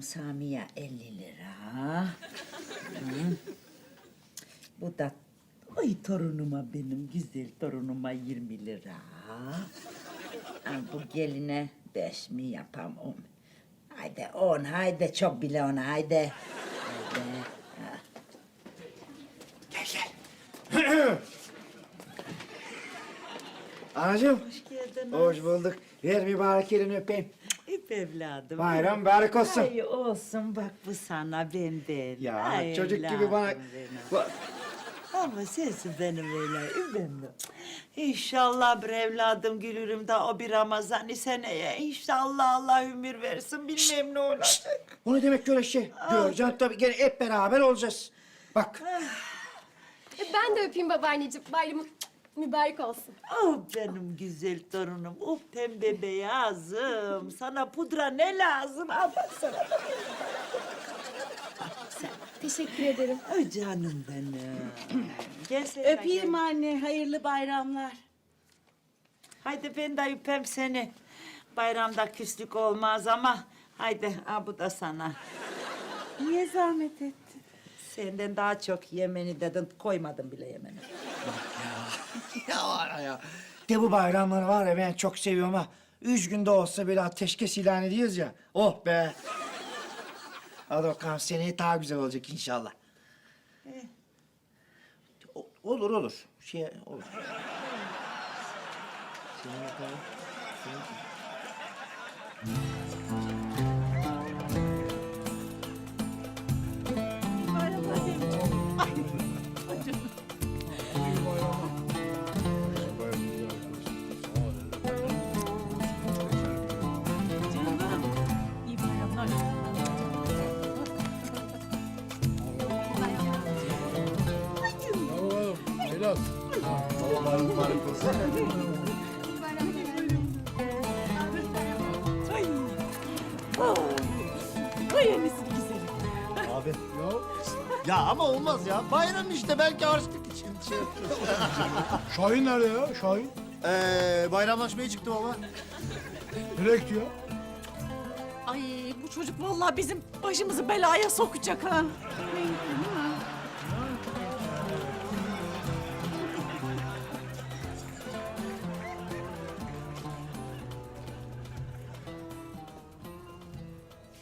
Oğlum Sami'ye 50 lira. Hı. Bu da ay torunuma benim güzel torunuma 20 lira. Ha, bu geline 5 mi yapam 10 Haydi 10 haydi çok bile 10 haydi. Haydi. Ha. Anacığım, Hoş geldin. hoş bulduk. Ver mübarek elini öpeyim. Evladım. Bayram mübarek olsun. Ay olsun bak bu sana benden. Ya Ay çocuk gibi evladım bana... benim. Bu- Ama sensin benim öyle benim. İnşallah bir evladım gülürüm de o bir Ramazan seneye. İnşallah Allah ömür versin bilmem ne olacak. O ne demek öyle şey? Göreceksin tabii gene hep beraber olacağız. Bak, E, Ben de öpeyim babaanneciğim. Bayramın mübarek olsun. Oh benim güzel torunum. Oh pembe beyazım. Sana pudra ne lazım? Al bak sana. Teşekkür ederim. Ay canım benim. Gel sen de Öpeyim gel. anne, hayırlı bayramlar. Haydi ben de öpeyim seni. Bayramda küslük olmaz ama. Haydi ha bu da sana. Niye zahmet ettin? Senden daha çok yemeni dedin. Koymadım bile yemeni. ya var ya. De bu bayramları var ya ben çok seviyorum ha. Üç günde olsa böyle ateşkes ilan ediyoruz ya. Oh be. Hadi bakalım seneye daha güzel olacak inşallah. O- olur olur. Şey olur. Seneye bakalım. Ya ama olmaz ya. Bayram işte belki harçlık için şey yapıyoruz. Şahin nerede ya? Şahin? Ee, bayramlaşmaya çıktım ama. Nereye gitti ya? Ay bu çocuk vallahi bizim başımızı belaya sokacak ha.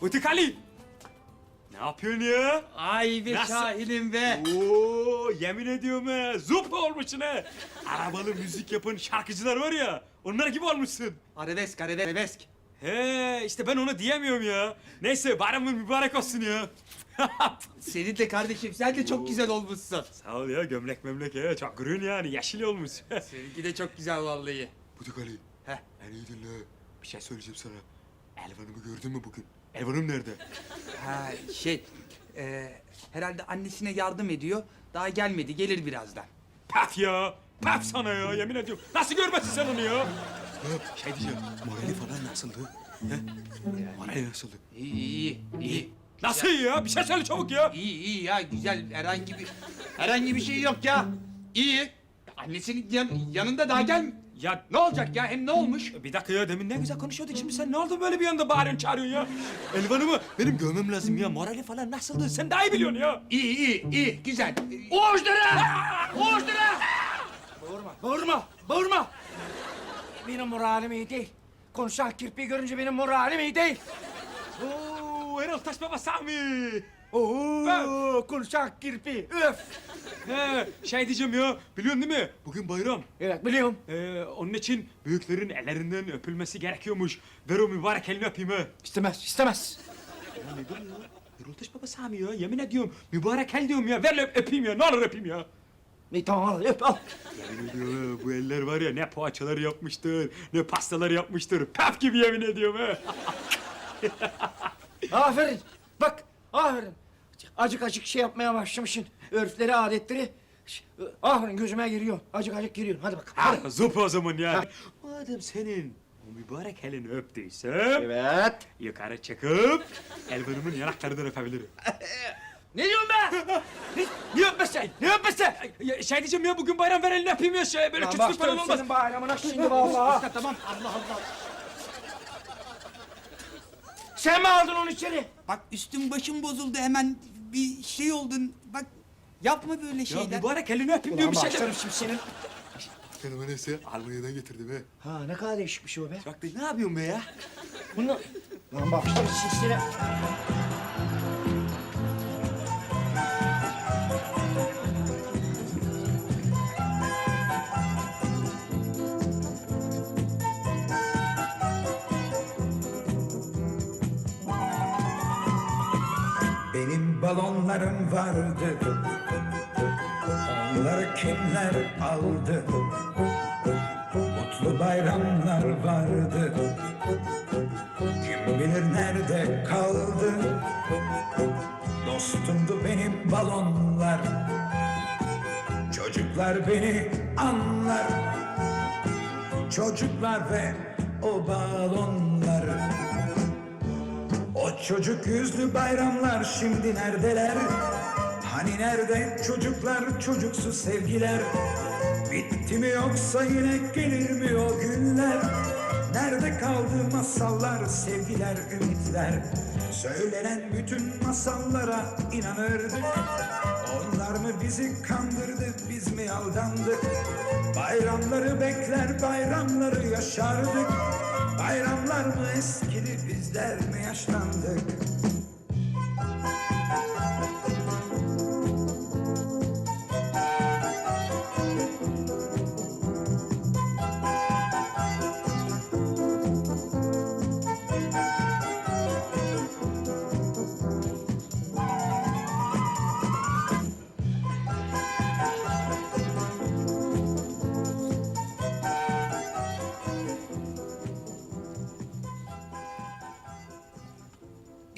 Butik Ali! Ne yapıyorsun ya? Ay be Nasıl? Şahin'im be. Oo, yemin ediyorum ha, zup olmuşsun ha. Arabalı müzik yapan şarkıcılar var ya, onlar gibi olmuşsun. Arabesk, arabesk. He, işte ben onu diyemiyorum ya. Neyse, bayramın mübarek olsun ya. Senin de kardeşim, sen de çok güzel olmuşsun. Sağ ol ya, gömlek memlek ya. Çok grün yani, yeşil olmuş. Seninki de çok güzel vallahi. Butik Ali, Heh. en iyi dinle. Bir şey söyleyeceğim sana. Elvan'ımı gördün mü bugün? Elvan'ım nerede? Ha şey, e, herhalde annesine yardım ediyor. Daha gelmedi, gelir birazdan. Paf ya, paf sana ya, yemin ediyorum. Nasıl görmezsin sen onu ya? Şey diyeceğim, morali falan nasıldı? He? Morali nasıldı? İyi, iyi, iyi. Nasıl ya? Bir şey söyle çabuk ya. İyi, iyi ya, güzel. Herhangi bir, herhangi bir şey yok ya. İyi. Annesinin yan- yanında daha gel. Ya Ne olacak ya? Hem ne olmuş? bir dakika ya demin ne güzel konuşuyorduk şimdi sen ne oldu böyle bir anda bağırıyorsun çağırıyorsun ya? Elvan'ımı benim görmem lazım ya morali falan nasıldı sen daha iyi biliyorsun ya. İyi, iyi, iyi, güzel. Oğuz lira! Oğuz lira! Bağırma, bağırma. Benim moralim iyi değil. Konuşan kirpiği görünce benim moralim iyi değil. Oo Erol Taş Baba Sami. Oo, konuşan kirpi. Öf. He, şey diyeceğim ya biliyorsun değil mi? Bugün bayram. Evet biliyorum. Ee, onun için büyüklerin ellerinden öpülmesi gerekiyormuş. Ver o mübarek elini öpeyim ha. İstemez, istemez. Ya ne diyorsun ya? Erol Taş Baba Sami ya yemin ediyorum. Mübarek el diyorum ya. Ver öp, öpeyim ya. Ne olur öpeyim ya. İyi tamam al, öp al. Yemin ediyorum ha, bu eller var ya ne poğaçalar yapmıştır, ne pastalar yapmıştır. Pef gibi yemin ediyorum ha. Aferin. Bak, aferin. Acık acık şey yapmaya başlamışsın. Örfleri, adetleri. Aferin gözüme giriyor. Acık acık giriyor. Hadi bak. Hadi. Ha, Zup o zaman ya. Madem senin o mübarek elini öptüysem... Evet. Yukarı çıkıp Elvan'ımın yanaklarından öpebilirim. Ne diyorsun be? ne, ne öpmesi? Ne öpmesi? Ya, şey diyeceğim ya bugün bayram ver elini öpeyim ya şey böyle küçük falan olmaz. senin bayramına şimdi vallahi. tamam, Allah Allah. Sen mi aldın onu içeri? Bak üstüm başım bozuldu hemen bir şey oldun. Bak yapma böyle Ya şeyler. mübarek elini öpeyim diyor bir şey başlarım şimdi senin. Canım neyse Almanya'dan getirdim he. Ha ne kadar değişik bir şey o be. Bak ne yapıyorsun be ya? Bunu... Lan başlarım şimdi balonlarım vardı. Onları kimler aldı? Mutlu bayramlar vardı. Kim bilir nerede kaldı? Dostumdu benim balonlar. Çocuklar beni anlar. Çocuklar ve o balonlar çocuk yüzlü bayramlar şimdi neredeler? Hani nerede çocuklar çocuksu sevgiler? Bitti mi yoksa yine gelir mi o günler? Nerede kaldı masallar, sevgiler, ümitler? Söylenen bütün masallara inanırdık. Onlar mı bizi kandırdı, biz mi aldandık? Bayramları bekler, bayramları yaşardık. Bayramlar mı eskidi, bizler mi yaşlandık?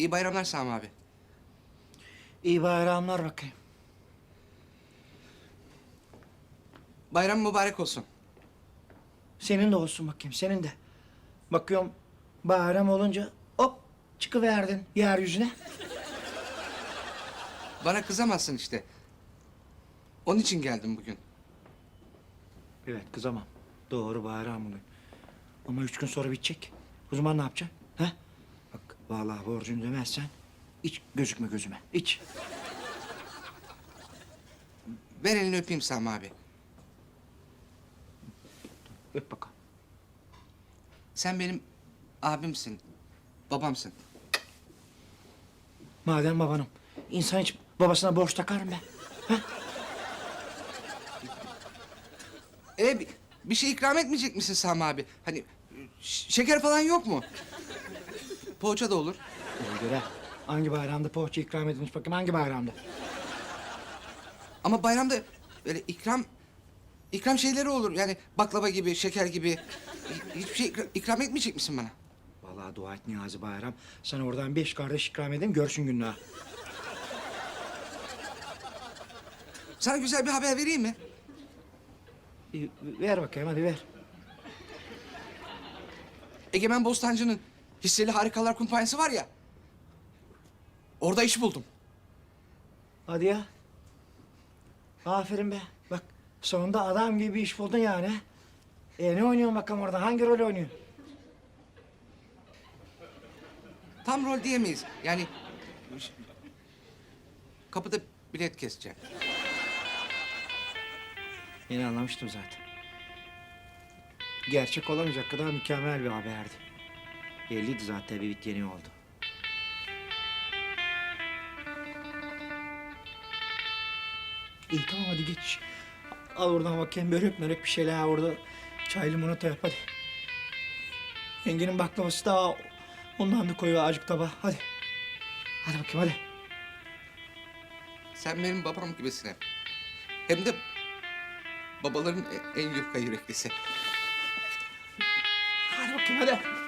İyi bayramlar Sami abi. İyi bayramlar bakayım. Bayram mübarek olsun. Senin de olsun bakayım, senin de. Bakıyorum bayram olunca hop çıkıverdin yeryüzüne. Bana kızamazsın işte. Onun için geldim bugün. Evet kızamam. Doğru bayram bugün. Ama üç gün sonra bitecek. O zaman ne yapacaksın? Vallahi borcunu ödemezsen hiç gözükme gözüme. Hiç. Ver elini öpeyim Sami abi. Öp bakalım. Sen benim abimsin. Babamsın. Madem babanım. insan hiç babasına borç takar mı be? E bir, bir şey ikram etmeyecek misin Sami abi? Hani şeker falan yok mu? Poğaça da olur. Ona göre hangi bayramda poğaça ikram edilmiş bakayım hangi bayramda? Ama bayramda böyle ikram ikram şeyleri olur. Yani baklava gibi, şeker gibi. Hi- Hiçbir şey ikra- ikram etmeyecek misin bana? Vallahi dua et Niyazi Bayram. Sana oradan beş kardeş ikram edeyim görsün gününü. Sana güzel bir haber vereyim mi? Bir ver bakayım hadi ver. Egemen Bostancı'nın hisseli harikalar kumpanyası var ya. Orada iş buldum. Hadi ya. Aferin be. Bak sonunda adam gibi iş buldun yani. E ne oynuyorsun bakalım orada? Hangi rol oynuyorsun? Tam rol diyemeyiz. Yani kapıda bilet keseceğim. Yine anlamıştım zaten. Gerçek olamayacak kadar mükemmel bir haberdi. Belliydi zaten bir bit yeni oldu. İyi tamam hadi geç. Al oradan bakayım börek mörek bir şeyler orada. Çay limonata yap hadi. Yengenin baklavası da ondan da koy azıcık tabağa hadi. Hadi bakayım hadi. Sen benim babam gibisin hep. Hem de babaların en yufka yüreklisi. Hadi bakayım hadi.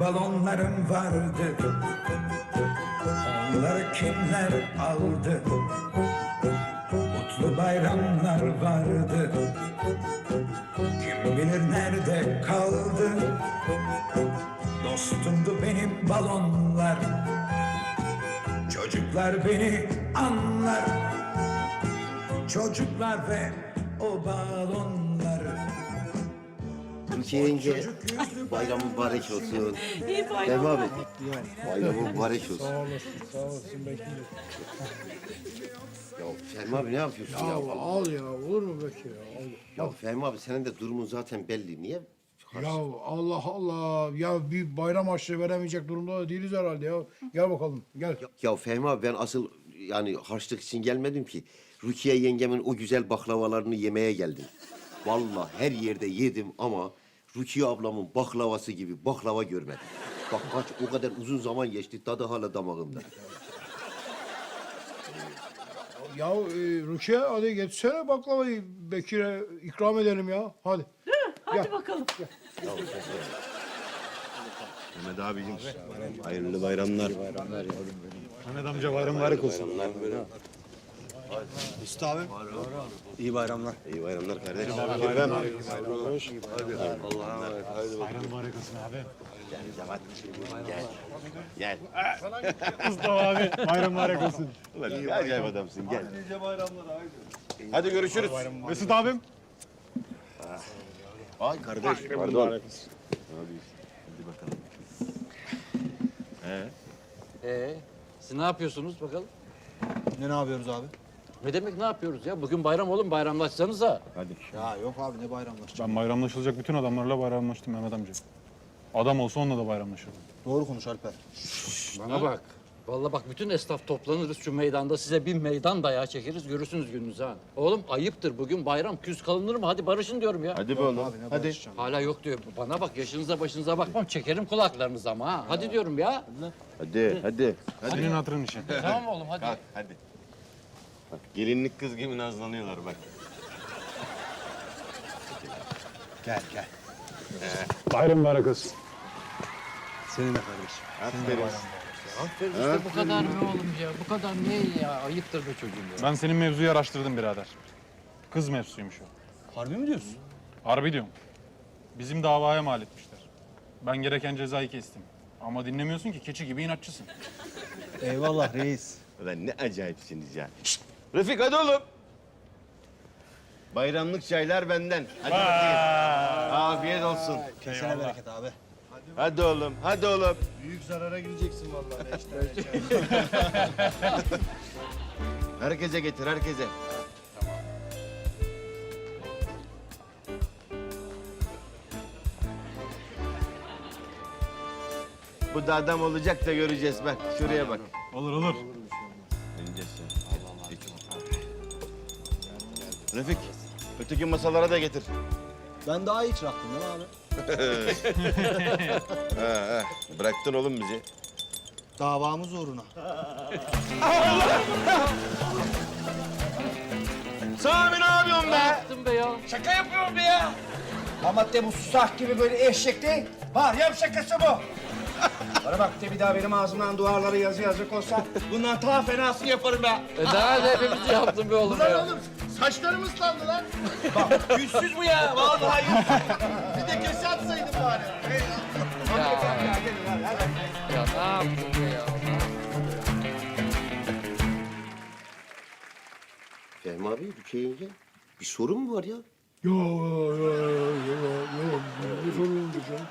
Balonlarım vardı. Onları kimler aldı? Mutlu bayramlar vardı. Kim bilir nerede kaldı? Dostumdu benim balonlar. Çocuklar beni anlar. Çocuklar ve o balonlar Rukiye yenge bayram mübarek olsun. İyi bayram. Fehmi abi bayram mübarek olsun. Sağ olasın, sağ olasın bekliyorum. Ya Fehmi abi ne yapıyorsun Ya ya? al ya, olur mu Bekir ya? Al. Ya Fehmi abi senin de durumun zaten belli. Niye? Ya Allah Allah, ya bir bayram harçlığı veremeyecek durumda da değiliz herhalde ya. Gel bakalım, gel. Ya Fehmi abi ben asıl yani harçlık için gelmedim ki. Rukiye yengemin o güzel baklavalarını yemeye geldim. Vallahi her yerde yedim ama Rukiye ablamın baklavası gibi baklava görmedim. Bak kaç o kadar uzun zaman geçti tadı hala damağımda. Ya e, Rukiye hadi getirsene baklavayı Bekir'e ikram edelim ya. Hadi. Hadi bakalım. Mehmet abicim hayırlı bayramlar. Mehmet amca bayram mübarek olsun. Üstü abi. İyi bayramlar. İyi bayramlar kardeşim. Bayram. Allah'a emanet. Hadi bakalım. mübarek olsun abi. Gel. Gel. Mustafa abi bayram mübarek olsun. Ulan iyi acayip adamsın gel. Hadi görüşürüz. Mesut abim. Ay kardeş. Pardon. Ee, siz ne yapıyorsunuz bakalım? Ne ne yapıyoruz abi? Ne demek ne yapıyoruz ya? Bugün bayram oğlum bayramlaşsanıza. Hadi. Ya yok abi ne bayramlaşacak. Ben bayramlaşılacak bütün adamlarla bayramlaştım Mehmet amca. Adam olsa onunla da bayramlaşırdım. Doğru konuş Alper. Bana bak. Vallahi bak bütün esnaf toplanırız şu meydanda size bir meydan dayağı çekeriz görürsünüz gününüzü ha. Oğlum ayıptır bugün bayram küs kalınır mı? Hadi barışın diyorum ya. Hadi be oğlum. Hadi. Hala yok diyor. Bana bak yaşınıza başınıza bakmam çekerim kulaklarınızı ama ha. Hadi diyorum ya. Hadi. Hadi. Senin hatırın için. tamam oğlum hadi. Kalk hadi. Bak gelinlik kız gibi nazlanıyorlar bak. Gel gel. Bayram mübarek olsun. Senin de kardeşim. Aferin. Aferin işte bu kadar mı oğlum ya? Bu kadar ne ya? Ayıptır be çocuğum ya. Ben senin mevzuyu araştırdım birader. Kız mevzusuymuş o. Harbi mi diyorsun? Harbi diyorum. Bizim davaya mal etmişler. Ben gereken cezayı kestim. Ama dinlemiyorsun ki keçi gibi inatçısın. Eyvallah reis. Ulan ne acayipsiniz ya. Şşt! Refik hadi oğlum. Bayramlık çaylar benden. Hadi bakayım. Afiyet olsun. Kesene bereket abi. Hadi oğlum, hadi oğlum. Büyük zarara gireceksin vallahi. Herkese getir, herkese. Bu da adam olacak da göreceğiz bak. Şuraya bak. Olur olur. Refik, öteki masalara da getir. Ben daha iyi çıraktım değil mi abi? Ha, ha. Bıraktın oğlum bizi. Davamız uğruna. Sami ne yapıyorsun be? Yaptım be ya. Şaka yapıyorum be ya. Ama de bu susak gibi böyle eşek değil. Var ya şakası bu. Bana bak de bir daha benim ağzımdan duvarları yazı yazacak olsa bundan daha fenasını yaparım ben. E daha da hepimizi yaptım be oğlum ya. Saçlarım ıslandı lan. Bak yüzsüz bu ya. Vallahi yüzsüz. Bir de kese atsaydım bari. Ya, ya ne yaptın be ya? Fehmi abi Rukiye yenge bir sorun mu var ya? Yo yo yo yo yo. Ne sorun canım?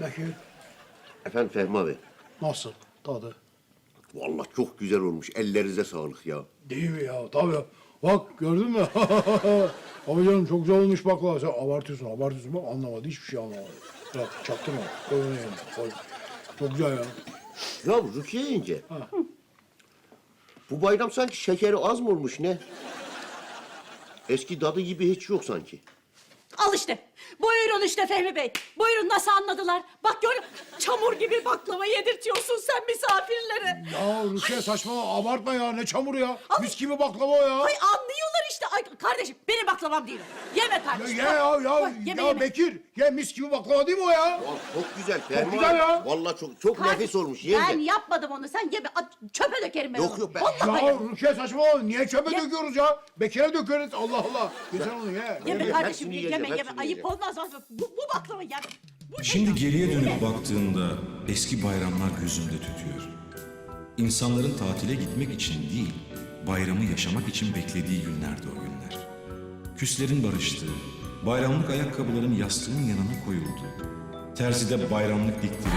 Bekir, Efendim Fehmi abi. nasıl tadı? Vallahi çok güzel olmuş. Ellerinize sağlık ya. Değil mi ya? Tabii. Bak gördün mü? Abi canım çok güzel olmuş baklava. Sen abartıyorsun, abartıyorsun. Bak anlamadı, hiçbir şey anlamadı. Bırak, çaktırma. Koy onu yerine, koy. Çok güzel ya. Ya Rukiye yenge. Bu bayram sanki şekeri az mı olmuş ne? Eski tadı gibi hiç yok sanki. Al işte. Buyurun işte Fehmi Bey. Buyurun nasıl anladılar. Bak gör çamur gibi baklava yedirtiyorsun sen misafirlere. Ya Rukiye saçmalama, abartma ya. Ne çamuru ya. Mis gibi baklava o ya. Ay anlıyorlar işte. Ay kardeşim benim baklavam değil. o. Yeme Ya kardeşim. ye ya ya. Koy, yeme, ya yeme. Bekir. Ye mis gibi baklava değil mi o ya? Ya çok güzel Ferman. güzel ya. Vallahi çok çok Kardeş, nefis olmuş. Ben Yenge. yapmadım onu. Sen yeme. At, çöpe dökerim ben Yok, onu. yok, ben- Vallahi Ya yeme. Rukiye saçmalama. Niye çöpe Ye- döküyoruz ya? Bekir'e dökeriz. Allah Allah. Ye sen onu ye. Yeme Yeme, kardeşim yeme yiyeceğim, yeme yeme. Ayıp olmaz. olmaz. Bu, bu baklava ya. Bu Şimdi geriye dönüp baktığımda eski bayramlar gözümde tütüyor. İnsanların tatile gitmek için değil, bayramı yaşamak için beklediği günlerdi o günler. Küslerin barıştığı, bayramlık ayakkabıların yastığının yanına koyuldu. Terzide bayramlık diktirildi.